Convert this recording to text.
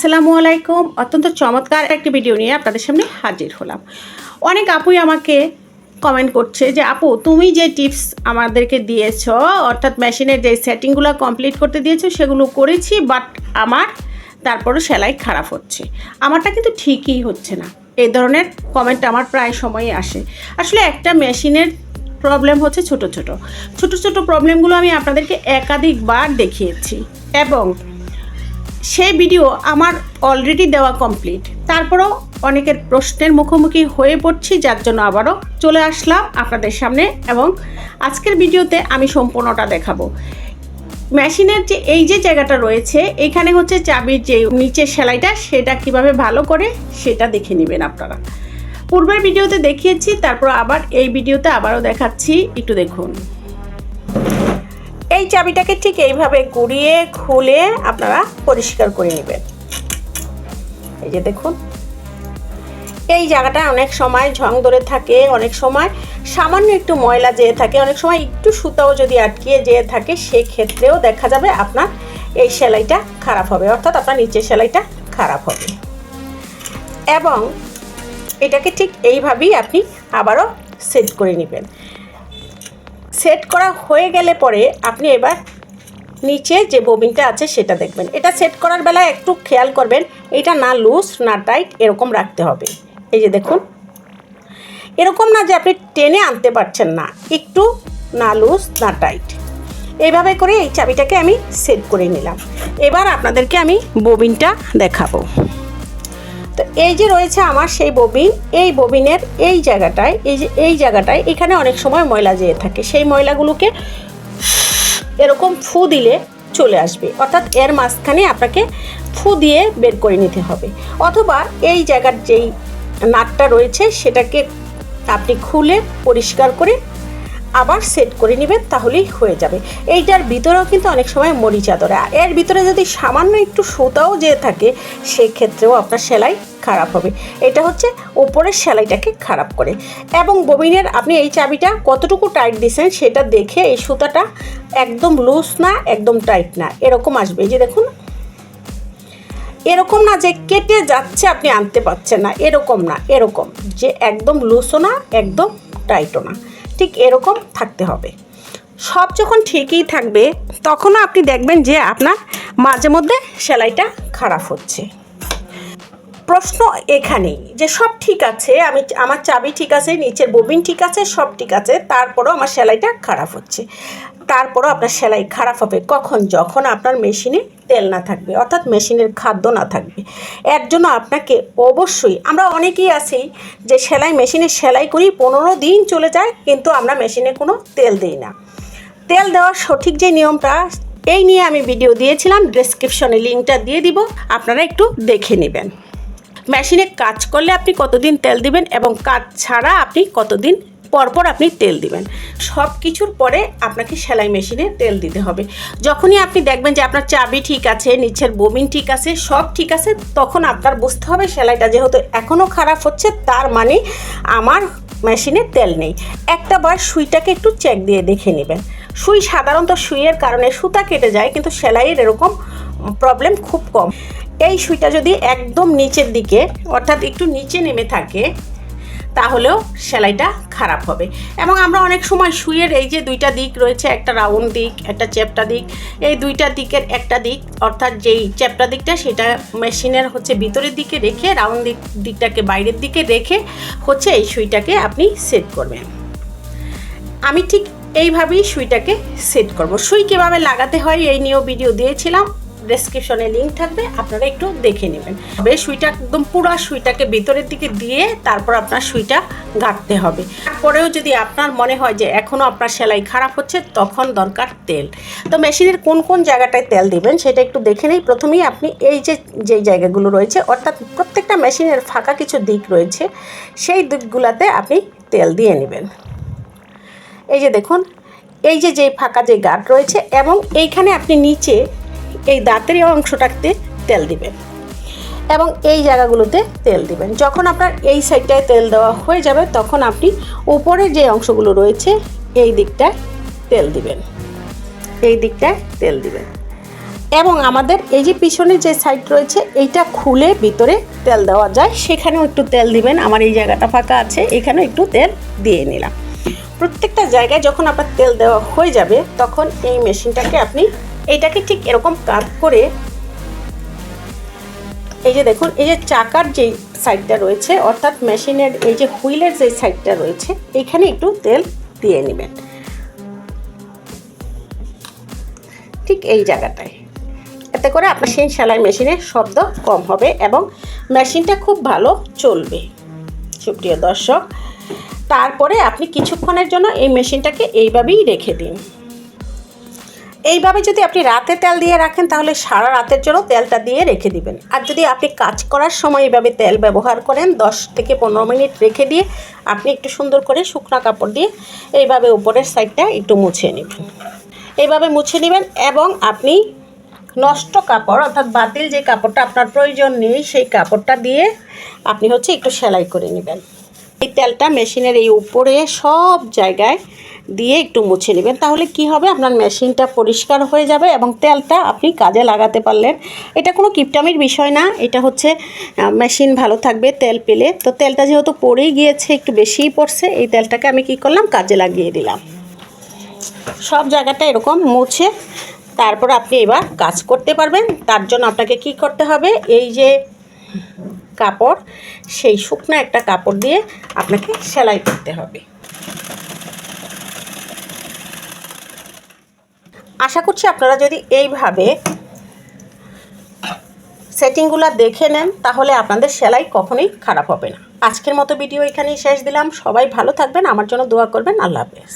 আসসালামু আলাইকুম। অত্যন্ত চমৎকার একটি ভিডিও নিয়ে আপনাদের সামনে হাজির হলাম। অনেক আপুই আমাকে কমেন্ট করছে যে, আপু, তুমি যে টিপস আমাদেরকে দিয়েছ, অর্থাৎ মেশিনের যে সেটিংগুলো কমপ্লিট করতে দিয়েছ, সেগুলো করেছি বাট আমার তারপরও সেলাই খারাপ হচ্ছে। আমারটা কিন্তু ঠিকই হচ্ছে না। এই ধরনের কমেন্ট আমার প্রায় সময়ই আসে। আসলে একটা মেশিনের প্রবলেম হচ্ছে ছোট ছোট। ছোট ছোট প্রবলেমগুলো আমি আপনাদেরকে একাধিকবার দেখিয়েছি। এবং সেই ভিডিও আমার অলরেডি দেওয়া কমপ্লিট তারপরও অনেকের প্রশ্নের মুখোমুখি হয়ে পড়ছি, যার জন্য আবারও চলে আসলাম আপনাদের সামনে এবং আজকের ভিডিওতে আমি সম্পূর্ণটা দেখাবো। মেশিনের যে এই যে জায়গাটা রয়েছে, এখানে হচ্ছে চাবির যে নিচের সেলাইটা, সেটা কীভাবে ভালো করে সেটা দেখে নেবেন আপনারা। পূর্বের ভিডিওতে দেখিয়েছি, তারপর আবার এই ভিডিওতে আবারও দেখাচ্ছি, একটু দেখুন। এই চাবিটাকে ঠিক এইভাবে গুড়িয়ে, খুলে আপনারা পরিষ্কার করে নেবেন। এই যে দেখুন। এই জায়গাটা অনেক সময় ঝং ধরে থাকে, অনেক সময় সামান্য একটু ময়লা যেয়ে থাকে, অনেক সময় একটু সুতাও যদি আটকিয়ে যেয়ে থাকে, সেক্ষেত্রেও দেখা যাবে আপনার এই সেলাইটা খারাপ হবে, অর্থাৎ আপনার নিচের সেলাইটা খারাপ হবে। এবং এটাকে ঠিক এইভাবেই আপনি আবারও সেট করে নেবেন। সেট করা হয়ে গেলে পরে আপনি এবার নিচে যে ববিনটা আছে সেটা দেখবেন। এটা সেট করার বেলায় একটু খেয়াল করবেন, এটা না লুজ না টাইট এরকম রাখতে হবে। এই যে দেখুন। এরকম না যে আপনি টেনে আনতে পারছেন না, একটু না লুজ না টাইট এইভাবে করে এই চাবিটাকে আমি সেট করে নিলাম। এবার আপনাদেরকে আমি ববিনটা দেখাবো। এই যে রয়েছে আমার সেই ববিন, এই ববিনের এই জায়গাটায়, এই যে, এই জায়গাটায় এখানে অনেক সময় ময়লা যেয়ে থাকে। সেই ময়লাগুলোকে এরকম ফু দিলে চলে আসবে। অর্থাৎ এর মাঝখানে আপনাকে ফু দিয়ে বের করে নিতে হবে। অথবা এই জায়গার যেই নাটটা রয়েছে, সেটাকে আপনি খুলে পরিষ্কার করে আবার সেট করে নেবেন, তাহলেই হয়ে যাবে। এইটার ভিতরেও কিন্তু অনেক সময় মরিচা ধরে এর ভিতরে যদি সামান্য একটু সুতাও যেয়ে থাকে, সেক্ষেত্রেও আপনার সেলাই খারাপ হবে। এটা হচ্ছে ওপরের সেলাইটাকে খারাপ করে। এবং ববিনের, আপনি এই চাবিটা কতটুকু টাইট দিয়েছেন সেটা দেখে এই সুতাটা একদম লুজ না, একদম টাইট না, এরকম আসবে। যে দেখুন। এরকম না যে কেটে যাচ্ছে আপনি আনতে পারছেন না, এরকম না, এরকম। যে একদম লুজও না, একদম টাইটও না। ঠিক এরকম থাকতে হবে। সব যখন ঠিকই থাকবে, তখনও আপনি দেখবেন যে আপনার মাঝে মধ্যে সেলাইটা খারাপ হচ্ছে। প্রশ্ন এখানেই যে সব ঠিক আছে, আমি আমার চাবি ঠিক আছে, নিচের ববিন ঠিক আছে, সব ঠিক আছে, তারপরও আমার সেলাইটা খারাপ হচ্ছে। তারপরও আপনার সেলাই খারাপ হবে। কখন? যখন আপনার মেশিনে তেল না থাকবে, অর্থাৎ মেশিনের খাদ্য না থাকবে। এর জন্য আপনাকে অবশ্যই, আমরা অনেকেই আছি যে সেলাই মেশিনে সেলাই করি, পনেরো দিন চলে যায়, কিন্তু আমরা মেশিনে কোনো তেল দিই না। তেল দেওয়ার সঠিক যে নিয়মটা, এই নিয়ে আমি ভিডিও দিয়েছিলাম ডিসক্রিপশনে লিঙ্কটা দিয়ে দিব, আপনারা একটু দেখে নেবেন। মেশিনে কাজ করলে আপনি কতদিন তেল দিবেন এবং কাজ ছাড়া আপনি কতদিন পরপর আপনি তেল দিবেন। সব কিছুর পরে আপনাকে সেলাই মেশিনে তেল দিতে হবে। যখনই আপনি দেখবেন যে আপনার চাবি ঠিক আছে, নিচের বমিন ঠিক আছে, সব ঠিক আছে, তখন আপনার বুঝতে হবে সেলাইটা যেহেতু এখনও খারাপ হচ্ছে, তার মানে আমার মেশিনে তেল নেই। একটা বার সুইটাকে একটু চেক দিয়ে দেখে নেবেন। সুই সাধারণত সুইয়ের কারণে সুতা কেটে যায়, কিন্তু সেলাইয়ের এরকম প্রবলেম খুব কম। এই সুইটা যদি একদম নিচের দিকে, অর্থাৎ একটু নিচে নেমে থাকে, তাহলেও সেলাইটা খারাপ হবে। এবং আমরা অনেক সময় সুইয়ের এই যে দুইটা দিক রয়েছে, একটা রাউন্ড দিক, একটা চ্যাপটা দিক, এই দুইটা দিকের একটা দিক, অর্থাৎ যেই চ্যাপটা দিকটা সেটা মেশিনের হচ্ছে ভিতরের দিকে রেখে, রাউন্ড দিক, দিকটাকে বাইরের দিকে রেখে হচ্ছে এই সুইটাকে আপনি সেট করবেন। আমি ঠিক এইভাবেই সুইটাকে সেট করব। সুই কীভাবে লাগাতে হয় এই নিয়েও ভিডিও দিয়েছিলাম। ডেসক্রিপশনে লিঙ্ক থাকবে, আপনারা একটু দেখে নেবেন। তবে সুইটা একদম পুরো সুইটাকে ভিতরের দিকে দিয়ে তারপর আপনার সুইটা গাঁটতে হবে। তারপরেও যদি আপনার মনে হয় যে এখনও আপনার সেলাই খারাপ হচ্ছে, তখন দরকার তেল। তো মেশিনের কোন কোন জায়গাটায় তেল দিবেন, সেটা একটু দেখে নেই। প্রথমেই আপনি এই যে যেই জায়গাগুলো রয়েছে, অর্থাৎ প্রত্যেকটা মেশিনের ফাঁকা কিছু দিক রয়েছে, সেই দিকগুলোতে আপনি তেল দিয়ে নেবেন। এই যে দেখুন, এই যে যে ফাঁকা যে গাঁট রয়েছে, এবং এইখানে আপনি নিচে এই দাঁতের অংশটাতে তেল দিবেন এবং এই জায়গাগুলোতে তেল দিবেন। যখন আপনার এই সাইডটায় তেল দেওয়া হয়ে যাবে, তখন আপনি উপরে যে অংশগুলো রয়েছে, এই দিকটায় তেল দিবেন। এই দিকটায় তেল দিবেন। এবং আমাদের এই যে পিছনে যে সাইড রয়েছে, এইটা খুলে ভিতরে তেল দেওয়া যায়। সেখানেও একটু তেল দিবেন। আমার এই জায়গাটা ফাঁকা আছে, এখানেও একটু তেল দিয়ে নিলাম। প্রত্যেকটা জায়গায় যখন আপনার তেল দেওয়া হয়ে যাবে, তখন এই মেশিনটাকে আপনি এইটাকে ঠিক এরকম কাট করে এই যে দেখুন, এই যে চাকার যে সাইডটা রয়েছে, অর্থাৎ মেশিনের এই যে হুইলের যে সাইডটা রয়েছে, এখানে একটু তেল দিয়ে নেবেন। ঠিক এই জায়গাটায়। এতে করে আপনার সেই সেলাই মেশিনের শব্দ কম হবে এবং মেশিনটা খুব ভালো চলবে। সুপ্রিয় দর্শক, তারপরে আপনি কিছুক্ষণের জন্য এই মেশিনটাকে এইভাবেই রেখে দিন। এইভাবে যদি আপনি রাতে তেল দিয়ে রাখেন, তাহলে সারা রাতের জন্য তেলটা দিয়ে রেখে দিবেন। আর যদি আপনি কাজ করার সময় এইভাবে তেল ব্যবহার করেন, দশ থেকে পনেরো মিনিট রেখে দিয়ে আপনি একটু সুন্দর করে শুকনো কাপড় দিয়ে এইভাবে উপরের সাইডটা একটু মুছে নেবেন। এইভাবে মুছে নেবেন এবং আপনি নষ্ট কাপড়, অর্থাৎ বাতিল যে কাপড়টা আপনার প্রয়োজন নেই, সেই কাপড়টা দিয়ে আপনি হচ্ছে একটু সেলাই করে নেবেন। এই তেলটা মেশিনের এই উপরে সব জায়গায় দিয়ে একটু মুছে নেবেন। তাহলে কি হবে? আপনার মেশিনটা পরিষ্কার হয়ে যাবে এবং তেলটা আপনি কাজে লাগাতে পারলেন। এটা কোনো কিপটামির বিষয় না। এটা হচ্ছে মেশিন ভালো থাকবে তেল পেলে। তো তেলটা যেহেতু পড়েই গিয়েছে, একটু বেশিই পড়ছে, এই তেলটাকে আমি কি করলাম? কাজে লাগিয়ে দিলাম। সব জায়গাটা এরকম মুছে তারপর আপনি এবার কাজ করতে পারবেন। তার জন্য আপনাকে কি করতে হবে? এই যে কাপড়, সেই শুকনো একটা কাপড় দিয়ে আপনাকে সেলাই করতে হবে। আশা করছি আপনারা যদি এইভাবে সেটিংগুলো দেখে নেন, তাহলে আপনাদের সেলাই কখনোই খারাপ হবে না। আজকের মতো ভিডিও এখানেই শেষ দিলাম। সবাই ভালো থাকবেন, আমার জন্য দোয়া করবেন। আল্লাহ হাফেজ।